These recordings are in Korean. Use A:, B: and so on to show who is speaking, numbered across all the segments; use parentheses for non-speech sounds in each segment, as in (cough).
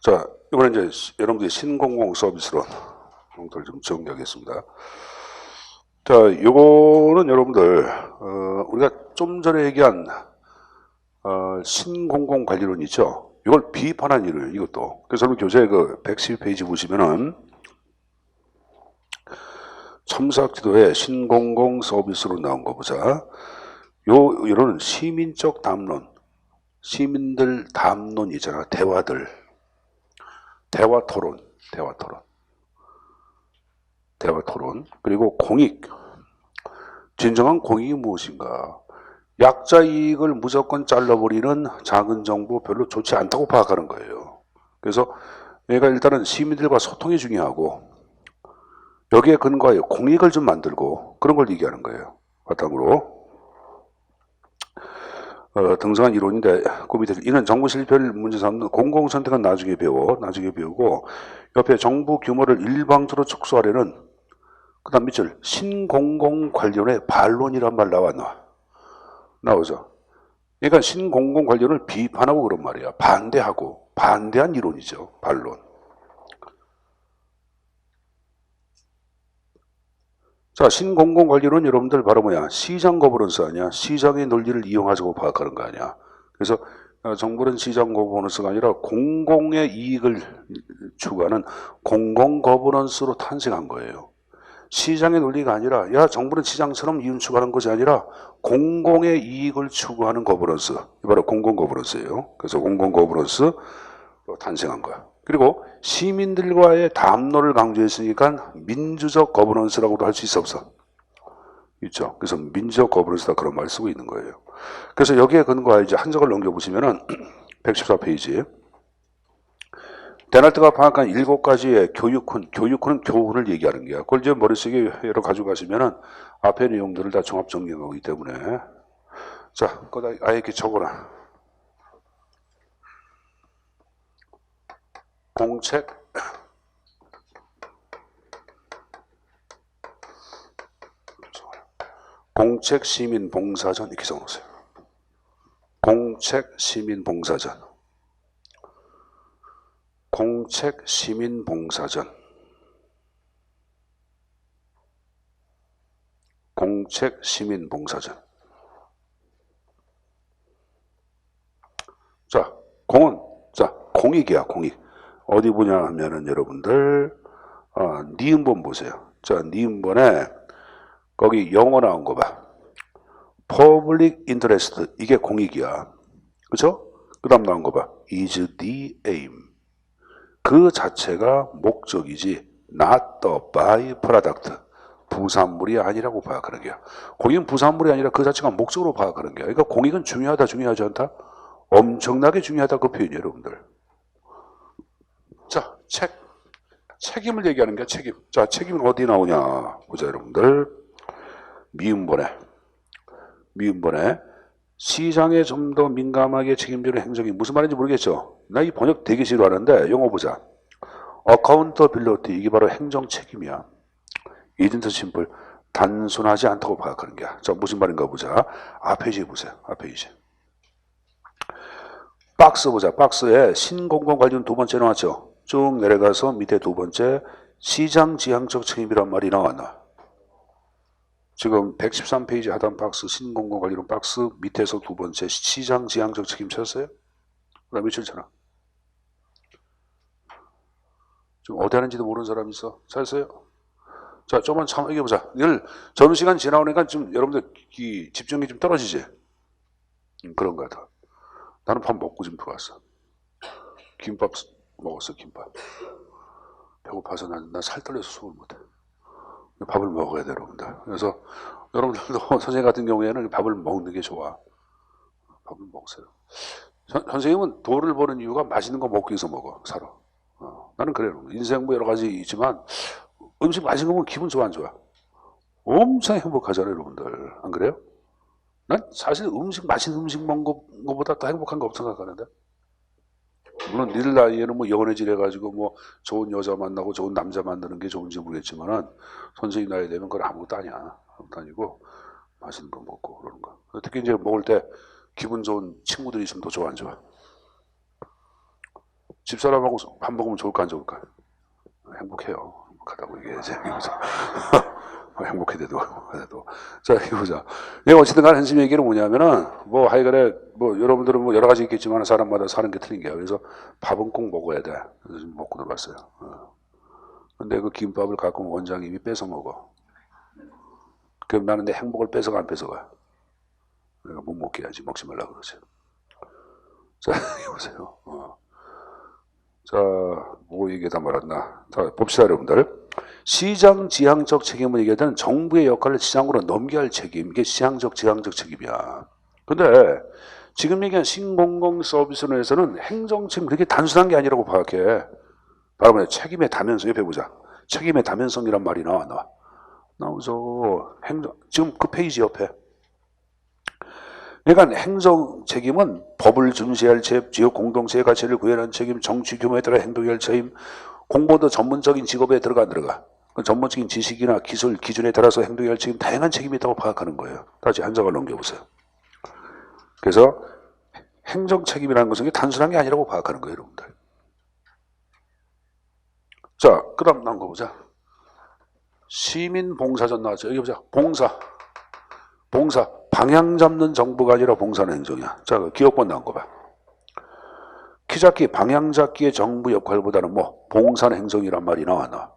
A: 자, 이번에 이제 시- 여러분들이 신공공 서비스론 용도를 좀 정리하겠습니다. 자, 요거는 여러분들, 어, 우리가 좀 전에 얘기한, 어, 신공공 관리론 있죠? 이걸 비판한 일을, 이것도. 그래서 여러분 교재 그 112페이지 보시면은, 첨삭 지도에 신공공 서비스로 나온 거 보자. 요, 이런 시민적 담론, 시민들 담론 있잖아. 대화들. 대화 토론, 대화 토론. 대화 토론. 그리고 공익. 진정한 공익이 무엇인가? 약자 이익을 무조건 잘라버리는 작은 정부 별로 좋지 않다고 파악하는 거예요. 그래서 얘가 일단은 시민들과 소통이 중요하고 여기에 근거하여 공익을 좀 만들고 그런 걸 얘기하는 거예요. 바탕으로. 어, 등장한 이론인데 그 밑에 이는 정부 실패를 문제 삼는 공공 선택은 나중에 배워 나중에 배우고 옆에 정부 규모를 일방적으로 축소하려는 그 다음 밑줄 신공공 관련의 반론이란 말 나왔나 나오죠. 그러니까 신공공 관련을 비판하고 그런 말이야. 반대하고 반대한 이론이죠 반론 자, 신공공 관리론 여러분들 바로 뭐야? 시장 거버넌스 아니야? 시장의 논리를 이용하자고 파악하는 거 아니야? 그래서 어, 정부는 시장 거버넌스가 아니라 공공의 이익을 추구하는 공공 거버넌스로 탄생한 거예요. 시장의 논리가 아니라 야 정부는 시장처럼 이윤 추구하는 것이 아니라 공공의 이익을 추구하는 거버넌스. 이 바로 공공 거버넌스예요. 그래서 공공 거버넌스로 탄생한 거야. 그리고 시민들과의 담론을 강조했으니까 민주적 거버넌스라고도 할 수 있어 없어? 있죠. 그래서 민주적 거버넌스다 그런 말 쓰고 있는 거예요. 그래서 여기에 근거하여 이제 한 적을 넘겨보시면은 114페이지 데날트가 파악한 일곱 가지의 교육훈, 교육훈은 교훈을 얘기하는 거야. 그걸 이제 머릿속에 여러 가지고 가시면은 앞에 내용들을 다 종합 정리하기 때문에 자, 거기다 아예 이렇게 적어라. 공책. 공책 시민 봉사전 이렇게 적어놓으세요. 공책 시민 봉사전. 공책 시민 봉사전. 공책 시민 봉사전. 자 공은 자 공익이야 공익 어디 보냐 하면은 여러분들 아, 니은본 보세요 자 니은본에 거기 영어 나온 거 봐. public interest 이게 공익이야. 그죠? 그 다음 나온 거 봐. is the aim. 그 자체가 목적이지 not the by product. 부산물이 아니라고 파악하는 거야. 공익은 부산물이 아니라 그 자체가 목적으로 파악하는 거야. 그러니까 공익은 중요하다 중요하지 않다? 엄청나게 중요하다 그 표현이 여러분들. 자, 책. 책임을 얘기하는 게 책임. 자, 책임은 어디 나오냐? 보자, 여러분들. 미음본에 미음본에 시장에 좀 더 민감하게 책임지는 행정이 무슨 말인지 모르겠죠. 나 이 번역 되게 싫어하는데 영어 보자. 어카운터빌리티 이게 바로 행정 책임이야. 이든트 심플 단순하지 않다고 파악하는 게야. 자 무슨 말인가 보자. 앞페이지 보세요. 앞페이지. 박스 보자. 박스에 신공공 관련 두 번째 나왔죠. 쭉 내려가서 밑에 두 번째 시장 지향적 책임이란 말이 나왔나. 지금 113페이지 하단 박스 신공공 관리론 박스 밑에서 두 번째 시장 지향적 책임 찾았어요? 그다음 며칠 전화. 지금 어디 하는지도 모르는 사람 있어? 찾았어요? 자, 조금만 참 얘기해보자. 늘 점심시간 지나오니까 좀 여러분들 이 집중이 좀 떨어지지? 음, 그런 거 같아. 나는 밥 먹고 좀 들어왔어. 김밥 먹었어, 김밥. 배고파서 난, 난살 떨려서 숨을 못해. 밥을 먹어야 돼, 여러분들. 그래서 여러분들도 (laughs) 선생님 같은 경우에는 밥을 먹는 게 좋아. 밥을. 선, 선생님은 돈을 버는 이유가 맛있는 거 먹기 위해서 먹어, 살아. 어, 나는 그래요. 인생 뭐 여러 가지 있지만 음식 맛있는 거 먹으면 기분 좋아, 안 좋아? 엄청 행복하잖아요, 여러분들. 안 그래요? 난 사실 음식, 맛있는 음식 먹는 거- 거보다 더 행복한 거 없다고 생각하는데. 물론 니들 나이에는 뭐 연애질 해가지고 뭐 좋은 여자 만나고 좋은 남자 만나는 게 좋은지 모르겠지만은 선생님 나이 되면 그건 아무것도 아니야. 아무것도 아니고 맛있는 거 먹고 그러는 거. 특히 이제 먹을 때 기분 좋은 친구들이 있으면 더 좋아 안 좋아? 집사람하고 밥 먹으면 좋을까 안 좋을까? 행복해요. 행복하다고 얘기해야지. (laughs) 그죠? 행복해도 그래도 자 이거 보자. 얘 어쨌든 간에 현심 얘기는 뭐냐면은 뭐 하여간에 뭐 여러분들은 뭐 여러 가지 있겠지만 사람마다 사는 게 틀린 게요. 그래서 밥은 꼭 먹어야 돼. 그래서 먹고 들어갔어요. 어. 근데 그 김밥을 가끔 원장님이 뺏어 먹어. 그럼 나는 내 행복을 뺏어가 안 뺏어가? 내가 못 먹게 해야지 먹지 말라 그러지. 자 (laughs) 이거 보세요. 어. 자, 뭐 얘기하다 말았나. 자, 봅시다, 여러분들. 시장 지향적 책임을 얘기할 때는 정부의 역할을 시장으로 넘겨야 할 책임. 이게 시장적 지향적 책임이야. 근데 지금 얘기한 신공공 서비스로 해서는 행정 책임 그렇게 단순한 게 아니라고 파악해. 바로 책임의 다면성, 옆에 보자. 책임의 다면성이란 말이 나와, 나와. 나오죠. 행정, 지금 그 페이지 옆에. 그러니까 행정 책임은 법을 준수할 책임, 지역 공동체의 가치를 구현하는 책임, 정치 규모에 따라 행동해야 할 책임, 공무원도 전문적인 직업에 들어가 안 들어가. 그 전문적인 지식이나 기술, 기준에 따라서 행동해야 할 책임, 다양한 책임이 있다고 파악하는 거예요. 다시 한 장을 넘겨보세요. 그래서 행정 책임이라는 것은 단순한 게 아니라고 파악하는 거예요, 여러분들. 자, 그 다음 나온 거 보자. 시민 봉사전 나왔죠. 여기 보자. 봉사. 봉사. 방향 잡는 정부가 아니라 봉사는 행정이야. 자, 그 기업권 나온 거 봐. 키 잡기, 방향 잡기의 정부 역할보다는 뭐, 봉사는 행정이란 말이 나와, 나.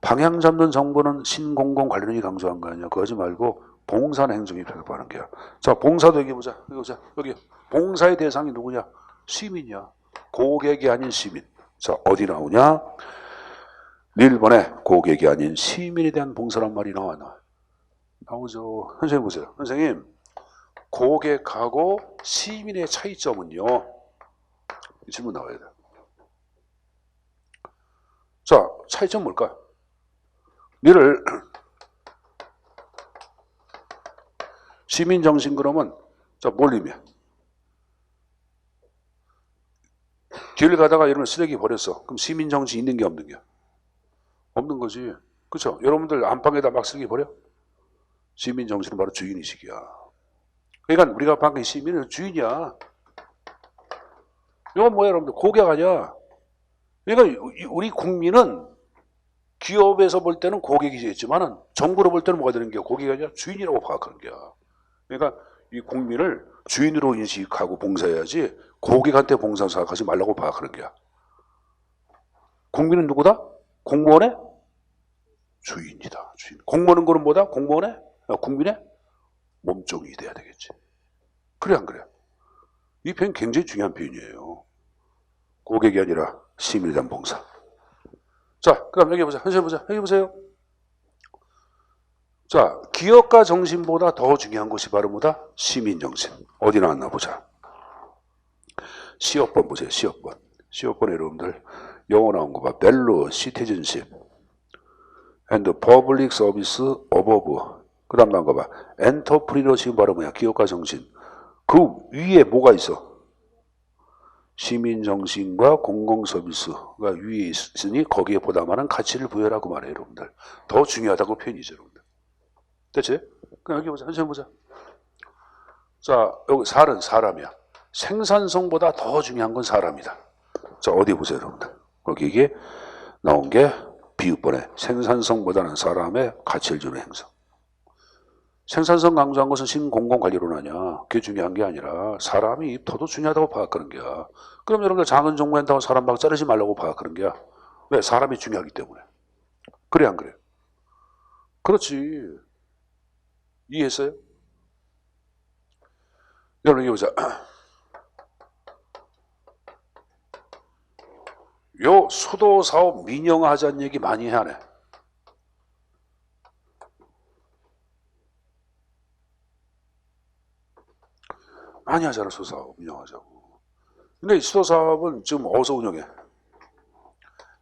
A: 방향 잡는 정부는 신공공 관련이 강조한 거 아니야. 그거 하지 말고, 봉사는 행정이 평가하는 게야. 자, 봉사도 여기 보자. 여기 보자. 여기. 봉사의 대상이 누구냐? 시민이야. 고객이 아닌 시민. 자, 어디 나오냐? 1번에 고객이 아닌 시민에 대한 봉사란 말이 나와, 나. 나오죠. 선생님 보세요. 선생님, 고객하고 시민의 차이점은요. 이 질문 나와야 돼요. 자, 차이점 뭘까? 니를 시민 정신 그러면 자, 뭘 의미해? 길 가다가 여러분 쓰레기 버렸어. 그럼 시민 정신 있는 게 없는 게? 없는 거지. 그렇죠? 여러분들 안방에다 막 쓰레기 버려? 시민 정신은 바로 주인의식이야. 그러니까 우리가 방금 시민은 주인이야. 이건 뭐야, 여러분들? 고객 아니야. 그러니까 우리 국민은 기업에서 볼 때는 고객이겠지만은 정부로 볼 때는 뭐가 되는 게 고객이 아니라 주인이라고 파악하는 거야. 그러니까 이 국민을 주인으로 인식하고 봉사해야지 고객한테 봉사 생각하지 말라고 파악하는 거야. 국민은 누구다? 공무원의 주인이다. 주인. 공무원은 그럼 뭐다? 공무원의 어, 국민의 몸종이 돼야 되겠지. 그래 안 그래? 이 표현 굉장히 중요한 표현이에요. 고객이 아니라 대한 봉사. 자, 그럼 여기 보자. 현실 보자. 여기 보세요. 자, 기업가 정신보다 더 중요한 것이 바로 뭐다? 시민 정신. 어디 나왔나 보자. 시업번 보세요. 시업번. 시업번 여러분들 영어 나온 거 봐. 벨로 시티즌십 and public service above. 그 다음 나온 거 봐. 엔터프리너십 바로 뭐야? 기업가 정신. 그 위에 뭐가 있어? 시민 정신과 공공 서비스가 위에 있으니 거기에 보다 많은 가치를 부여하고 말해요, 여러분들. 더 중요하다고 표현이죠, 여러분들. 됐지? 그럼 여기 보자. 현실 보자. 자, 여기 살은 사람이야. 생산성보다 더 중요한 건 사람이다. 자, 어디 보세요, 여러분들. 거기 이게 나온 게 비유번에 생산성보다는 사람의 가치를 주는 행성. 생산성 강조한 것은 신공공관리론 아니야. 그게 중요한 게 아니라 사람이 더더 중요하다고 파악하는 거야. 그럼 여러분들 작은 정부 한다고 사람 막 자르지 말라고 파악하는 거야. 왜? 사람이 중요하기 때문에. 그래 안 그래? 그렇지. 이해했어요? 여러분 여기 보자. (clears throat) 요 수도 사업 민영화하자는 얘기 많이 하네. 많이 하잖아, 수도 사업 운영하자고. 근데 이 수도 사업은 지금 어디서 운영해?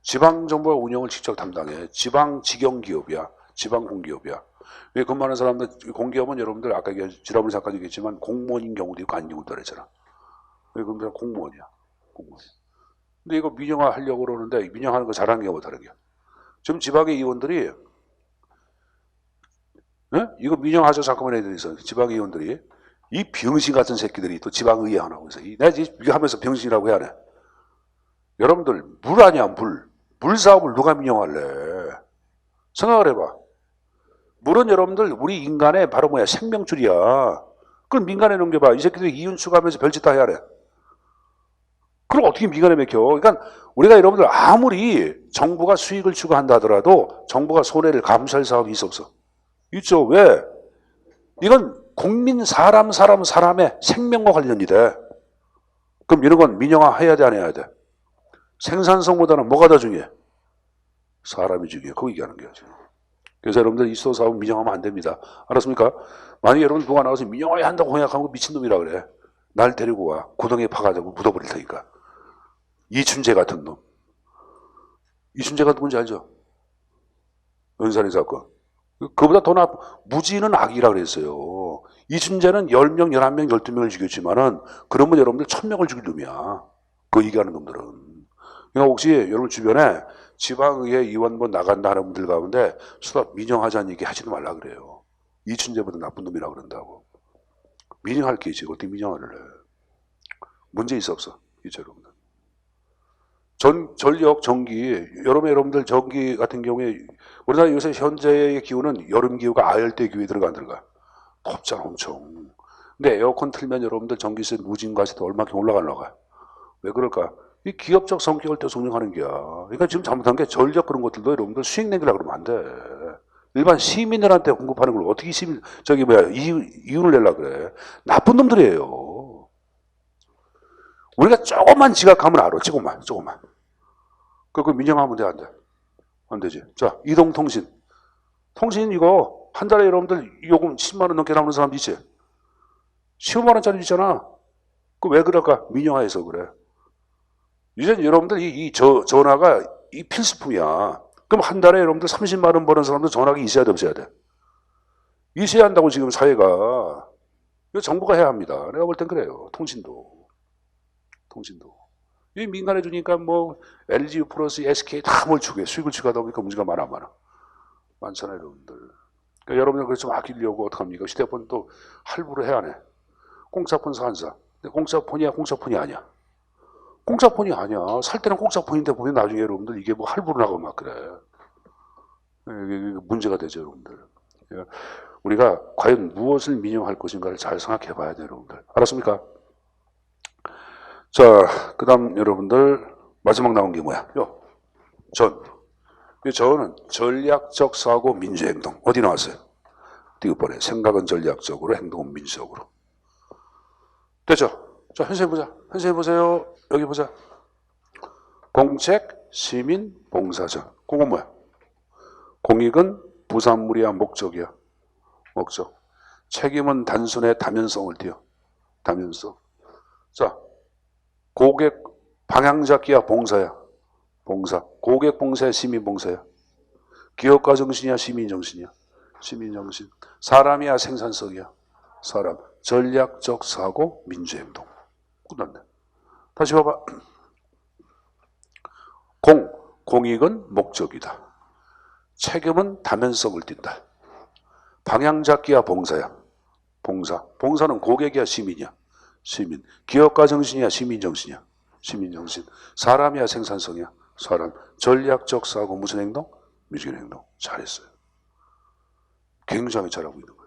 A: 지방정부가 운영을 직접 담당해. 지방 직영기업이야. 지방 공기업이야. 왜 근무하는 사람들, 공기업은 여러분들 아까 지난번에 잠깐 얘기했지만 공무원인 경우도 있고 아닌 경우도 있잖아. 왜 그러면 공무원이야. 공무원. 근데 이거 민영화 하려고 그러는데 민영하는 거 잘하는 게 못하는 게. 지금 지방의 의원들이 예? 이거 민영하자 잠깐만 해야 돼서 지방의 의원들이 이 병신 같은 새끼들이 또 지방의회 하나. 이- 내가 이거 하면서 병신이라고 해야 돼. 여러분들 물 아니야 물. 물 사업을 누가 민영할래? 생각을 해봐. 물은 여러분들 우리 인간의 바로 뭐야 생명줄이야. 그걸 민간에 넘겨봐. 이 새끼들이 이윤 추구하면서 별짓 다 해야 돼. 그럼 어떻게 민간에 맥혀? 그러니까 우리가 여러분들 아무리 정부가 수익을 추구한다 하더라도 정부가 손해를 감수할 사업이 있어 없어? 있죠. 왜? 이건 국민 사람 사람 사람의 생명과 관련이 돼. 그럼 이런 건 민영화 해야 돼 안 해야 돼? 생산성보다는 뭐가 더 중요해? 사람이 중요해. 그거 얘기하는 거야 지금. 그래서 여러분들 이소 사업 민영하면 안 됩니다. 알았습니까? 만약에 여러분 누가 나와서 민영화해야 한다고 공약하고 미친놈이라 그래. 날 데리고 와. 구덩이에 파가지고 묻어버릴 테니까. 이춘재 같은 놈. 이춘재가 누군지 알죠? 연산의 사건. 그보다 더 나, 무지는 악이라 그랬어요. 이춘재는 10명, 11명, 12명을 죽였지만은, 그러면 여러분들 1000명을 죽일 놈이야. 그 얘기하는 놈들은. 그러니까 혹시 여러분 주변에 지방의회 의원뭐 나간다 하는 분들 가운데 수다 민영하자는 얘기 하지도 말라 그래요. 이춘재보다 나쁜 놈이라 그런다고. 민영할 게 있지. 어떻게 민영을 해. 문제 있어 없어. 이죠 여러분들. 전, 전력, 전기, 여름에 여러분들 전기 같은 경우에 우리나라 요새 현재의 기후는 여름 기후가 아열대 기후에 들어가 안 들어가? 덥잖아 엄청. 근데 에어컨 틀면 여러분들 전기세 누진가세도 얼마큼 올라가려가? 왜 그럴까? 이 기업적 성격을 또 성령하는 게야. 그러니까 지금 잘못한 게 전력 그런 것들도 여러분들 수익 내기라 그러면 안 돼. 일반 시민들한테 공급하는 걸 어떻게 시민 저기 뭐야 이윤, 이윤을 내려 그래? 나쁜 놈들이에요. 우리가 조금만 지각하면 알아. 조금만, 조금만. 그거 민영하면 돼, 안 돼? 안 되지. 자, 이동통신. 통신 이거 한 달에 여러분들 요금 10만 원 넘게 나오는 사람 있지? 15만 원짜리 있잖아. 그 왜 그럴까? 민영화해서 그래. 이제 여러분들 이, 이 저, 전화가 이 필수품이야. 그럼 한 달에 여러분들 30만 원 버는 사람도 전화가 있어야 돼, 없어야 돼? 있어야 한다고 지금 사회가. 이거 정부가 해야 합니다. 내가 볼 땐 그래요. 통신도. 통신도. 이 민간에 주니까 뭐 LG 플러스 SK 다 뭘 추구해. 수익을 추구하다 보니까 문제가 많아, 많아. 많잖아요, 여러분들. 그러니까 여러분들 좀 아끼려고 어떡합니까? 휴대폰 또 할부를 해야 하네. 공짜폰 사한사. 근데 공짜폰이야, 공짜폰이 아니야. 공짜폰이 아니야. 살 때는 공짜폰인데 보면 나중에 여러분들 이게 뭐 할부로 나가고 막 그래. 이게 문제가 되죠, 여러분들. 예. 우리가 과연 무엇을 민영할 것인가를 잘 생각해 봐야 돼요, 여러분들. 알았습니까? 자, 그 다음 여러분들, 마지막 나온 게 뭐야? 요, 전. 이 전은 전략적 사고 민주행동. 어디 나왔어요? 띄우번에 생각은 전략적으로, 행동은 민주적으로. 됐죠? 자, 현수해 보자. 현수해 보세요. 여기 보자. 공책, 시민, 봉사전. 그건 뭐야? 공익은 부산물이야, 목적이야. 목적. 책임은 단순의 다면성을 띄어. 다면성. 자, 고객 방향 잡기야, 봉사야. 봉사. 고객 봉사야, 시민 봉사야. 기업가 정신이야, 시민 정신이야. 시민 정신. 사람이야, 생산성이야. 사람. 전략적 사고, 민주행동. 끝났네. 다시 봐봐. (clears throat) 공, 공익은 목적이다. 책임은 다면성을 띈다. 방향 잡기야 봉사야. 봉사. 봉사는 고객이야 시민이야. 시민. 기업가 정신이야 시민 정신이야. 시민 정신. 사람이야 생산성이야. 사람. 전략적 사고 무슨 행동? 미적인 행동. 잘했어요. 굉장히 잘하고 있는 거예요.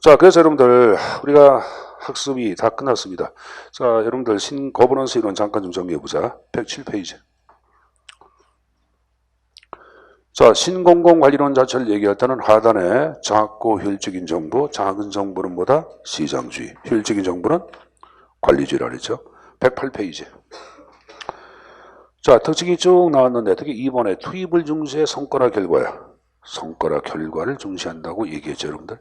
A: 자, 그래서 여러분들 우리가 학습이 다 끝났습니다. 자, 여러분들 신 거버넌스 이론 잠깐 좀 정리해 보자. 107페이지. 자, 신공공 관리론 자체를 얘기할 때는 하단에 작고 효율적인 정부, 작은 정부는 뭐다? 시장주의. 효율적인 정부는 관리주의라 그랬죠. 108페이지. 자, 특징이 쭉 나왔는데 특히 이번에 투입을 중시해 성과나 결과야. 성과나 결과를 중시한다고 얘기했죠, 여러분들.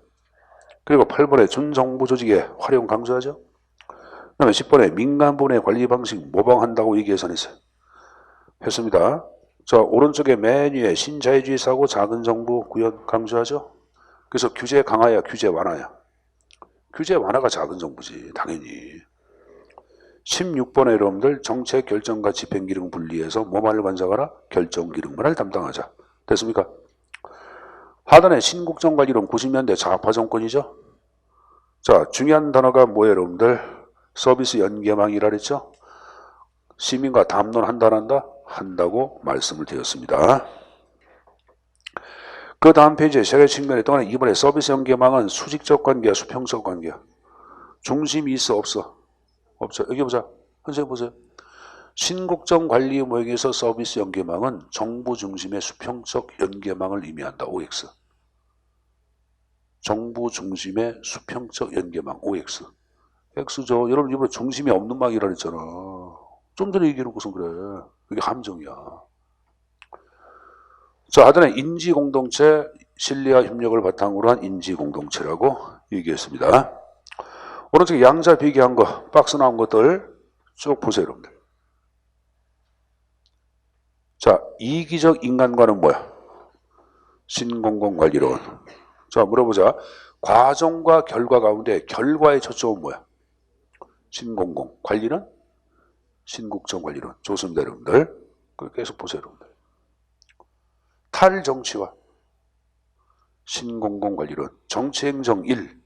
A: 그리고 8번에 준정부 조직의 활용 강조하죠. 그 다음에 10번에 민간본의 관리 방식 모방한다고 얘기 예선했어요. 했습니다. 자, 오른쪽에 맨 위에 신자유주의 사고 작은 정부 구현 강조하죠. 그래서 규제 강화야, 규제 완화야. 규제 완화가 작은 정부지, 당연히. 16번에 여러분들 정책 결정과 집행 기능 분리해서 뭐만을 관장하라? 결정 기능만을 담당하자. 됐습니까? 하단에 신국정 관리론 90년대 좌파 정권이죠. 자, 중요한 단어가 뭐예요, 여러분들? 서비스 연계망이라 그랬죠. 시민과 담론 한다? 한다고 말씀을 드렸습니다. 그 다음 페이지에 세계 측면에 또한 이번에 서비스 연계망은 수직적 관계야, 수평적 관계야. 중심이 있어, 없어? 없어. 여기 보자. 선생님 보세요. 신국정 관리 모형에서 서비스 연계망은 정부 중심의 수평적 연계망을 의미한다. OX. 정부 중심의 수평적 연계망. OX. X죠. 여러분 이번에 중심이 없는 망이라 그랬잖아. 좀 전에 얘기해놓고선 그래. 그게 함정이야. 자, 하단에 인지 공동체, 신뢰와 협력을 바탕으로 한 인지 공동체라고 얘기했습니다. 오른쪽에 양자 비교한 거, 박스 나온 것들 쭉 보세요, 여러분들. 자, 이기적 인간관은 뭐야? 신공공관리론. 자, 물어보자. 과정과 결과 가운데 결과의 초점은 뭐야? 신공공. 관리는? 신국정관리론. 좋습니다, 여러분들. 계속 보세요, 여러분들. 탈정치와 신공공관리론. 정치행정 1.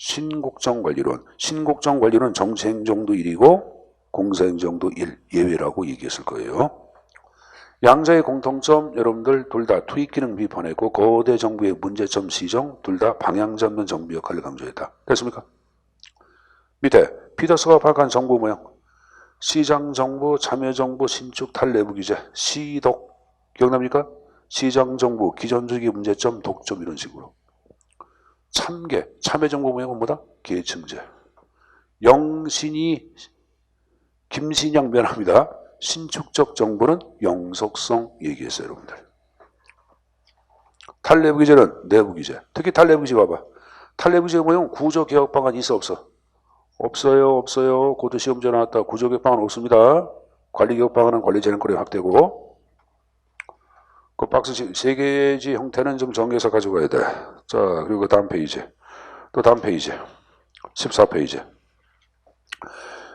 A: 신국정 관리론. 신국정 관리론 정치행정도 1이고 공사행정도 1 예외라고 얘기했을 거예요. 양자의 공통점 여러분들 둘 다 투입 기능 비판했고 거대 정부의 문제점 시정 둘 다 방향 잡는 정부 역할을 강조했다. 됐습니까? 밑에 피터스가 파악한 정부 모형 시장 정부, 참여 정부, 신축 탈내부 규제, 시독 기억납니까? 시장 정부, 기존 주기 문제점, 독점 이런 식으로 정부 모형은 뭐다? 계층제 영신이 김신양 면합니다. 신축적 정부는 영속성 얘기했어요, 여러분들. 탈내부 규제는 내부 규제. 특히 탈내부 규제 봐봐. 탈내부 규제 모형 구조 개혁 방안 있어 없어? 없어요, 없어요. 고도 시험 전화 왔다. 구조 개혁 방안 없습니다. 관리 개혁 방안은 관리 재능권이 확대고. 그 박스 시- 세 개지 형태는 좀 정해서 가져가야 돼. 자, 그리고 다음 페이지. 또 다음 페이지. 14페이지.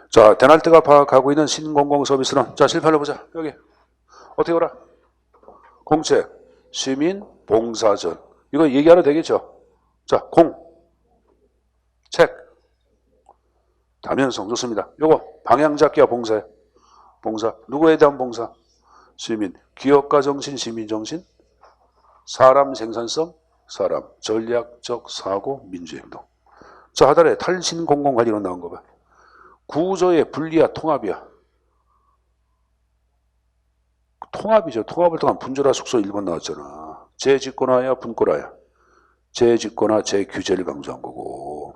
A: 자, 데날트가 파악하고 있는 신공공 서비스는 자, 실판을 보자. 여기. 어떻게 오라? 공책, 시민, 봉사전. 이거 얘기하려 되겠죠? 자, 공, 책, 다면성 좋습니다. 요거 방향 잡기와 봉사에 봉사. 누구에 대한 봉사? 시민. 기업가 정신, 시민 정신. 사람 생산성, 사람. 전략적 사고, 민주행동. 자, 하단에 탈신 공공관리론 나온 거 봐. 구조의 분리야 통합이야. 통합이죠. 통합을 통한 분절화 숙소 1번 나왔잖아. 재집권화야 분권화야. 재집권화 재규제를 강조한 거고.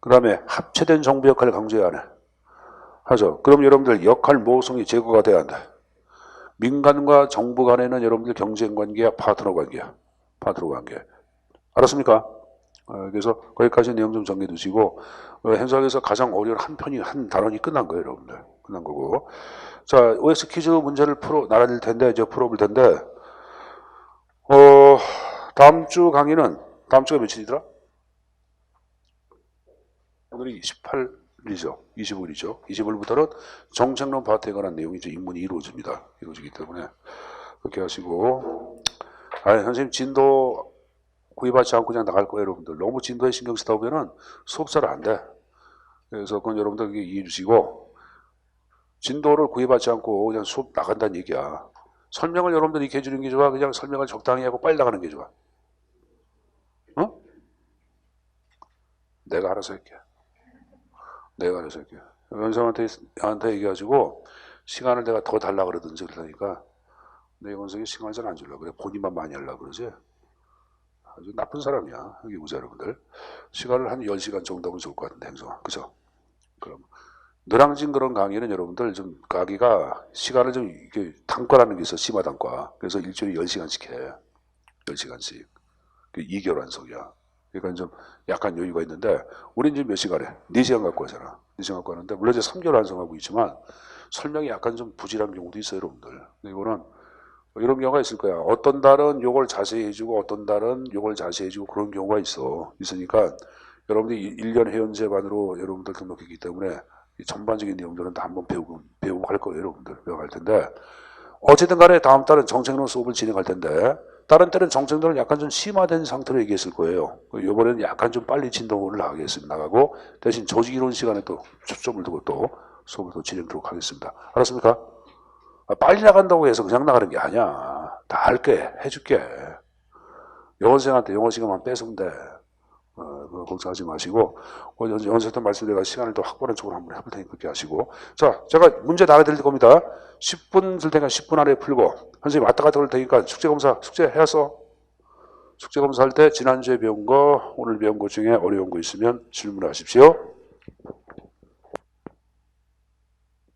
A: 그 다음에 합체된 정부 역할을 강조해야 하네. 하죠. 그럼 여러분들 역할 모성이 제거가 돼야 한다. 민간과 정부 간에는 여러분들 경쟁 관계야 파트너 관계야. 파트너 관계. 알았습니까? 어, 그래서 거기까지 내용 좀 정리해 두시고 어, 현석에서 가장 어려운 한 편이 한 단원이 끝난 거예요, 여러분들. 끝난 거고. 자, OX 퀴즈 문제를 풀어 나갈 텐데 이제 풀어볼 텐데 어, 다음 주 강의는 다음 주가 며칠이더라? 오늘이 28일이죠. 25일이죠. 25일부터는 정책론 파트에 관한 내용이 이제 입문이 이루어집니다. 이루어지기 때문에 그렇게 하시고 아, 선생님 진도 구입하지 않고 그냥 나갈 거예요, 여러분들. 너무 진도에 신경 쓰다 보면은 수업 잘 안 돼. 그래서 그건 여러분들 이해해 주시고 진도를 구입하지 않고 그냥 수업 나간다는 얘기야. 설명을 여러분들이 이렇게 해주는 게 좋아? 그냥 설명을 적당히 하고 빨리 나가는 게 좋아? 어? 내가 알아서 할게. 내가 알아서 할게. 원성한테 한테 얘기해가지고 시간을 내가 더 달라 그러든지 그러니까 내 원성이 시간을 잘 안 주려고 그래. 본인만 많이 하려고 그러지. 아주 나쁜 사람이야. 여기 보자, 여러분들. 시간을 한 10시간 정도 하면 좋을 것 같은데, 행성아. 그죠? 그럼. 너랑진 그런 강의는 여러분들 좀 가기가 시간을 좀 이렇게 단과라는 게 있어, 심화 단과. 그래서 일주일에 10시간씩 해. 10시간씩. 그 2개월 한석이야. 그러니까 좀 약간 여유가 있는데, 우린 지금 몇 시간 해? 4시간 갖고 하잖아. 4시간 갖고 하는데, 물론 이제 3개월 한석하고 있지만, 설명이 약간 좀 부실한 경우도 있어요, 여러분들. 근데 이거는 이런 경우가 있을 거야. 어떤 달은 요걸 자세히 해주고 어떤 달은 요걸 자세히 해주고 그런 경우가 있어. 있으니까 여러분들이 1년 회원제반으로 여러분들 등록했기 때문에 이 전반적인 내용들은 다 한번 배우고, 배우고 갈 거예요. 여러분들 배워갈 텐데 어쨌든 간에 다음 달은 정책론 수업을 진행할 텐데 다른 때는 정책론은 약간 좀 심화된 상태로 얘기했을 거예요. 이번에는 약간 좀 빨리 진도를 나가겠습니다. 나가고 대신 조직이론 시간에 또 초점을 두고 또 수업을 더 진행하도록 하겠습니다. 알았습니까? 아, 빨리 나간다고 해서 그냥 나가는 게 아니야. 다 할게, 해줄게. 영어생한테 영어 시간만 뺏으면 돼. 어, 걱정하지 마시고, 어, 연- 연습했던 말씀 내가 시간을 더 확보하는 쪽으로 한번 해볼 테니까 그렇게 하시고. 자, 제가 문제 나가드릴 겁니다. 10분 줄 테니까 10분 안에 풀고, 선생님 왔다 갔다 할 테니까 숙제검사, 숙제 해서 숙제검사할 때 지난주에 배운 거, 오늘 배운 거 중에 어려운 거 있으면 질문하십시오.